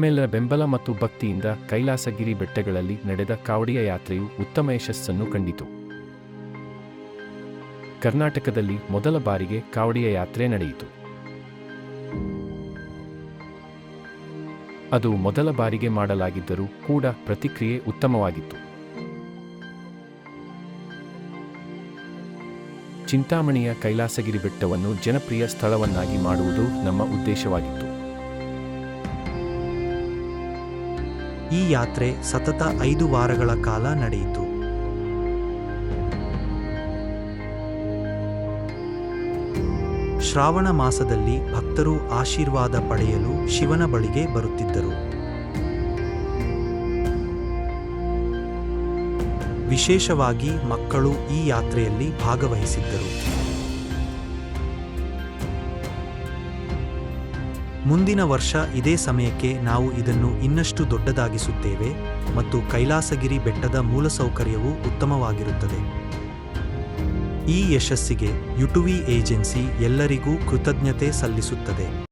ನಿಮ್ಮೆಲ್ಲರ ಬೆಂಬಲ ಮತ್ತು ಭಕ್ತಿಯಿಂದ ಕೈಲಾಸಗಿರಿ ಬೆಟ್ಟಗಳಲ್ಲಿ ನಡೆದ ಕಾವಡಿಯ ಯಾತ್ರೆಯು ಉತ್ತಮ ಯಶಸ್ಸನ್ನು ಕಂಡಿತು. ಕರ್ನಾಟಕದಲ್ಲಿ ಮೊದಲ ಬಾರಿಗೆ ಕಾವಡಿಯ ಯಾತ್ರೆ ನಡೆಯಿತು. ಅದು ಮೊದಲ ಬಾರಿಗೆ ಮಾಡಲಾಗಿದ್ದರೂ ಕೂಡ ಪ್ರತಿಕ್ರಿಯೆ ಉತ್ತಮವಾಗಿತ್ತು. ಚಿಂತಾಮಣಿಯ ಕೈಲಾಸಗಿರಿ ಬೆಟ್ಟವನ್ನು ಜನಪ್ರಿಯ ಸ್ಥಳವನ್ನಾಗಿ ಮಾಡುವುದು ನಮ್ಮ ಉದ್ದೇಶವಾಗಿತ್ತು. ಈ ಯಾತ್ರೆ ಸತತ ಐದು ವಾರಗಳ ಕಾಲ ನಡೆಯಿತು. ಶ್ರಾವಣ ಮಾಸದಲ್ಲಿ ಭಕ್ತರು ಆಶೀರ್ವಾದ ಪಡೆಯಲು ಶಿವನ ಬಳಿಗೆ ಬರುತ್ತಿದ್ದರು. ವಿಶೇಷವಾಗಿ ಮಕ್ಕಳು ಈ ಯಾತ್ರೆಯಲ್ಲಿ ಭಾಗವಹಿಸಿದ್ದರು. ಮುಂದಿನ ವರ್ಷ ಇದೇ ಸಮಯಕ್ಕೆ ನಾವು ಇದನ್ನು ಇನ್ನಷ್ಟು ದೊಡ್ಡದಾಗಿಸುತ್ತೇವೆ ಮತ್ತು ಕೈಲಾಸಗಿರಿ ಬೆಟ್ಟದ ಮೂಲಸೌಕರ್ಯವು ಉತ್ತಮವಾಗಿರುತ್ತದೆ. ಈ ಯಶಸ್ಸಿಗೆ ಯುಟುವಿ ಏಜೆನ್ಸಿ ಎಲ್ಲರಿಗೂ ಕೃತಜ್ಞತೆ ಸಲ್ಲಿಸುತ್ತದೆ.